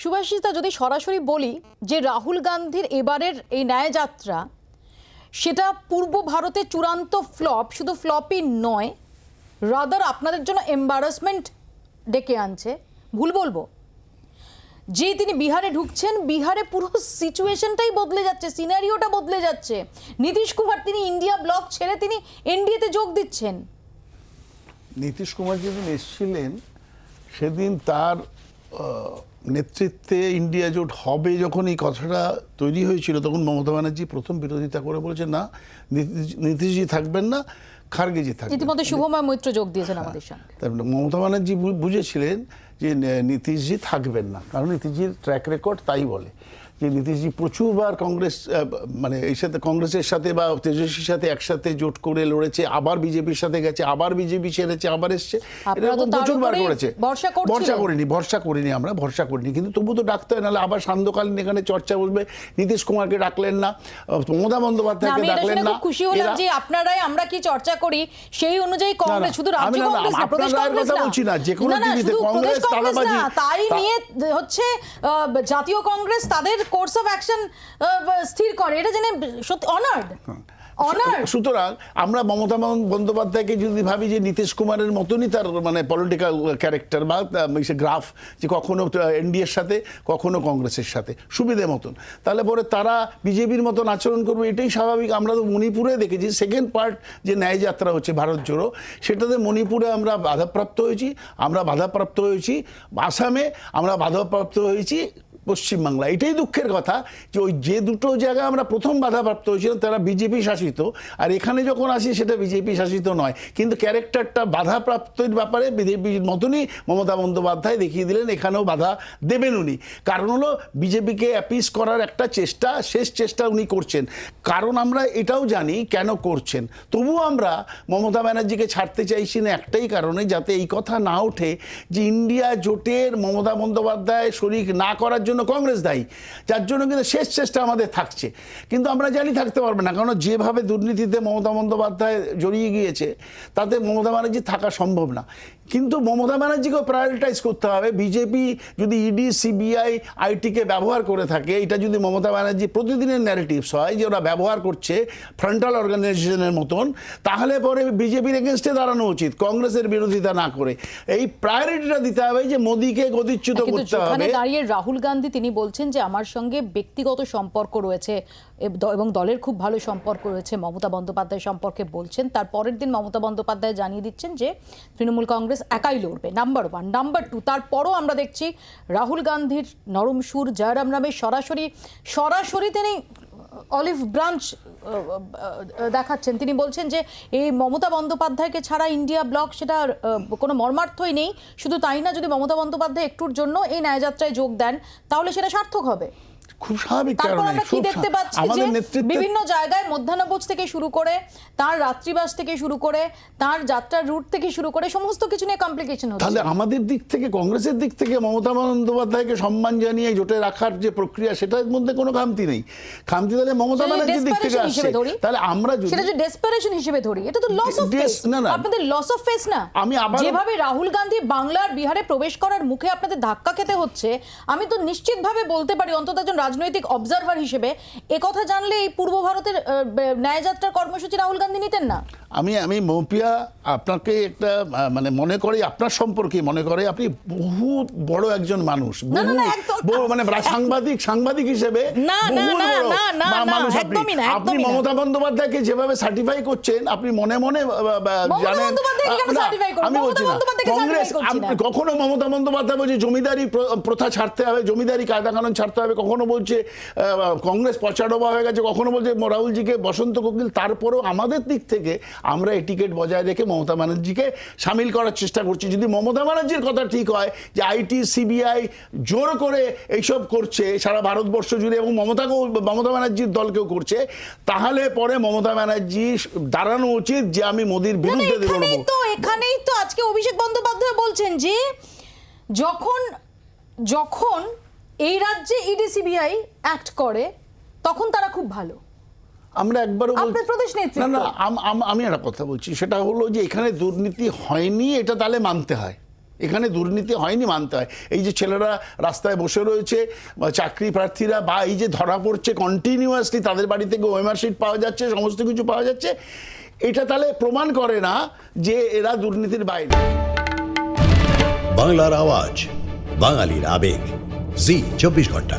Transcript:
সুভাষিতা যদি সরাসরি বলি যে রাহুল গান্ধীর এবারের এই ন্যায়যাত্রা, সেটা পূর্ব ভারতে চূড়ান্ত ফ্লপ, শুধু ফ্লপই নয় রাদার আপনাদের জন্য এম্বারাসমেন্ট ডেকে আনছে। ভুল বলব? যে তিনি বিহারে ঢুকছেন, বিহারে পুরো সিচুয়েশনটাই বদলে যাচ্ছে সিনারিওটা বদলে যাচ্ছে। নীতিশ কুমার, তিনি ইন্ডিয়া ব্লক ছেড়ে তিনি এনডিএতে যোগ দিচ্ছেন। নীতিশ কুমার যেদিন এসেছিলেন, সেদিন তার নেতৃত্বে ইন্ডিয়া জোট হবে যখন এই কথাটা তৈরি হয়েছিল তখন মমতা ব্যানার্জি প্রথম বিরোধিতা করে বলেছে না নীতিশজি থাকবেন না খার্গেজি থাকবেন। ইতিমধ্যে শুভময় মৈত্র যোগ দিয়েছেন আমাদের সঙ্গে। তারপরে মমতা ব্যানার্জি বুঝেছিলেন যে নীতিশজি থাকবেন না। কারণ নীতিশজির ট্র্যাক রেকর্ড তাই বলে। যে নীতিশজি প্রচুরবার কংগ্রেস মানে এই সাথে কংগ্রেসের সাথে বা তেজস্বীর সাথে একসাথে জোট করে লড়েছে আবার বিজেপির সাথে গেছে আবার বিজেপি ছেড়েছে আবার এসছে। এরকম প্রচুরবার করেছে। ভরসা করিনি ভরসা করিনি আমরা ভরসা করিনি। কিন্তু তবু তো ডাকতে হয় নাহলে আবার সান্ধ্যকালীন এখানে চর্চা বসবে। নীতিশ কুমারকে ডাকলেন না মমতা বন্দ্যোপাধ্যায়কে ডাকলেন না খুশি হলাম যে আপনারাই আমরা কি চর্চা করি সেই অনুযায়ী কংগ্রেস শুধু রাজ্য কংগ্রেস না প্রদেশ কংগ্রেস না। বলছি না, যে কোনো টিভিতে কংগ্রেস তালাবাজি, তাই নিয়ে হচ্ছে জাতীয় কংগ্রেস তাদের কোর্স অফ অ্যাকশন স্থির করে। এটা জেনে সত্যি অনার্ড অনার্ড সুতরাং আমরা মমতা বন্দ- বন্দ্যোপাধ্যায়কে যদি ভাবি যে নীতিশ কুমারের মতনই তার মানে পলিটিক্যাল ক্যারেক্টার বা গ্রাফ যে কখনো এনডিএর সাথে কখনো কংগ্রেসের সাথে সুবিধে মতন। তাহলে পরে তারা বিজেপির মতন আচরণ করবে এটাই স্বাভাবিক। আমরা তো মণিপুরে দেখেছি সেকেন্ড পার্ট যে ন্যায় যাত্রা হচ্ছে ভারত জোড়ো সেটাতে মণিপুরে আমরা বাধাপ্রাপ্ত হয়েছি আমরা বাধাপ্রাপ্ত হয়েছি আসামে আমরা বাধাপ্রাপ্ত হয়েছি পশ্চিমবাংলা এটাই দুঃখের কথা যে ওই যে দুটো জায়গায় আমরা প্রথম বাধাপ্রাপ্ত হয়েছিলাম, তারা বিজেপি শাসিত। আর এখানে যখন আসি, সেটা বিজেপি শাসিত নয়। কিন্তু ক্যারেক্টারটা বাধাপ্রাপ্তির ব্যাপারে বিজেপির মতনই মমতা বন্দ্যোপাধ্যায় দেখিয়ে দিলেন, এখানেও বাধা দেবেন উনি। কারণ হলো, বিজেপিকে অ্যাপিস করার একটা চেষ্টা, শেষ চেষ্টা উনি করছেন। কারণ আমরা এটাও জানি কেন করছেন। তবুও আমরা মমতা ব্যানার্জিকে ছাড়তে চাইছি না একটাই কারণে, যাতে এই কথা না ওঠে যে ইন্ডিয়া জোটের মমতা বন্দ্যোপাধ্যায় শরিক না করার জন্য কংগ্রেস দায়ী। যার জন্য কিন্তু শেষ চেষ্টা আমাদের থাকছে। কিন্তু আমরা জানি থাকতে পারবে না। কারণ যেভাবে দুর্নীতিতে মমতা বন্দ্যোপাধ্যায় জড়িয়ে গিয়েছে তাতে মমতা ব্যানার্জি থাকা সম্ভব না। কিন্তু মমতা ব্যানার্জিকেও প্রায়োরিটাইজ করতে হবে। বিজেপি যদি ইডি সিবিআই আইটিকে ব্যবহার করে থাকে এটা যদি মমতা ব্যানার্জি প্রতিদিনের ন্যারেটিভস হয় যে ওরা ব্যবহার করছে ফ্রন্টাল অর্গানাইজেশনের মতন তাহলে পরে বিজেপির এগেনস্টে দাঁড়ানো উচিত। কংগ্রেসের বিরোধিতা না করে। এই প্রায়োরিটিটা দিতে হবে যে মোদীকে গতিচ্যুত করতে হবে। দাঁড়িয়ে রাহুল গান্ধী তিনি বলছেন যে আমার সঙ্গে ব্যক্তিগত সম্পর্ক রয়েছে, এবং দলের খুব ভালো সম্পর্ক রয়েছে, মমতা বন্দ্যোপাধ্যায় সম্পর্কে বলছেন। তার পরের দিন মমতা বন্দ্যোপাধ্যায় জানিয়ে দিচ্ছেন যে তৃণমূল কংগ্রেস একাই লড়বে নাম্বার ওয়ান নাম্বার টু তারপরও আমরা দেখছি রাহুল গান্ধীর নরম সুর, জয়রাম রামের সরাসরি সরাসরি তিনি অলিভ ব্রাঞ্চ দেখাচ্ছেন। তিনি বলছেন যে এই মমতা বন্দ্যোপাধ্যায়কে ছাড়া ইন্ডিয়া ব্লক সেটা কোনো মর্মার্থই নেই। শুধু তাই না, যদি মমতা বন্দ্যোপাধ্যায় একটুর জন্য এই ন্যায়যাত্রায় যোগ দেন, তাহলে সেটা সার্থক হবে। খুব স্বাভাবিক কারণে আমরা কি দেখতে পাচ্ছি যে আমাদের নেতৃত্বে বিভিন্ন জায়গায় মধ্যাহ্নভোজ থেকে শুরু করে তার রাত্রিবাস থেকে শুরু করে তার যাত্রার রুট থেকে শুরু করে সমস্ত কিছু নিয়ে কমপ্লিকেশন হচ্ছে। তাহলে আমাদের দিক থেকে কংগ্রেসের দিক থেকে মমতা বন্দ্যোপাধ্যায়কে সম্মান জানিয়ে জোটে রাখার যে প্রক্রিয়া সেটার মধ্যে কোনো খামতি নেই। খামতি তাহলে মমতা ব্যানার্জির দিক থেকে আসছে। ধরি, তাহলে আমরা যদি সেটা যে ডেসপারেশন হিসেবে ধরি এটা তো লস অফ ফেস না, না। আপনাদের লস অফ ফেস না। আমি আবারও- যেভাবে রাহুল গান্ধী বাংলার বিহারে প্রবেশ করার মুখে আপনাদের ধাক্কা খেতে হচ্ছে আমি তো নিশ্চিতভাবে বলতে পারি অন্তত একজন রাজনৈতিক অবজারভার হিসেবে, একথা কথা জানলে এই পূর্ব ভারতের ন্যায়যাত্রার কর্মসূচি রাহুল গান্ধী নিতেন না? আমি আমি মৌপিয়া আপনাকে একটা মানে মনে করি আপনার সম্পর্কে মনে করে আপনি বহু বড় একজন মানুষ। মানে সাংবাদিক সাংবাদিক হিসেবে আপনি। মমতা বন্দ্যোপাধ্যায়কে যেভাবে সার্টিফাই করছেন আপনি মনে মনে জানেন? আমি বলছি না। কংগ্রেস কখনো মমতা বন্দ্যোপাধ্যায় বলছে জমিদারি প্র- প্রথা ছাড়তে হবে জমিদারি কায়দা কানুন ছাড়তে হবে। কখনো বলছে কংগ্রেস পচাডোবা হয়ে গেছে। কখনো বলছে রাহুলজিকে বসন্ত কোকিল তারপরেও আমাদের দিক থেকে আমরা এটিকেট বজায় রেখে মমতা ব্যানার্জিকে সামিল করার চেষ্টা করছি। যদি মমতা ব্যানার্জির কথা ঠিক হয় যে আইটি সিবিআই জোর করে এইসব করছে সারা ভারতবর্ষ জুড়ে এবং মমতাকেও মমতা ব্যানার্জির দলকেও করছে তাহলে পরে মমতা ব্যানার্জি দাঁড়ানো উচিত যে আমি মোদির বিরুদ্ধে তো এখানেই তো আজকে অভিষেক বন্দ্যোপাধ্যায় বলছেন যে যখন যখন এই রাজ্যে ইডি সিবিআই অ্যাক্ট করে তখন তারা খুব ভালো। আমরা একবারও। না না আম- একটা কথা বলছি সেটা হলো যে এখানে দুর্নীতি হয়নি এটা তাহলে মানতে হয়। এখানে দুর্নীতি হয়নি মানতে হয়। এই যে ছেলেরা রাস্তায় বসে রয়েছে বা চাকরি প্রার্থীরা বা এই যে ধরা পড়ছে কন্টিনিউয়াসলি তাদের বাড়ি থেকে ওয়েমার শিট পাওয়া যাচ্ছে সমস্ত কিছু পাওয়া যাচ্ছে এটা তাহলে প্রমাণ করে না যে এরা দুর্নীতির বাইরে। বাংলার আওয়াজ বাঙালির আবেগ। জি চব্বিশ ঘণ্টা।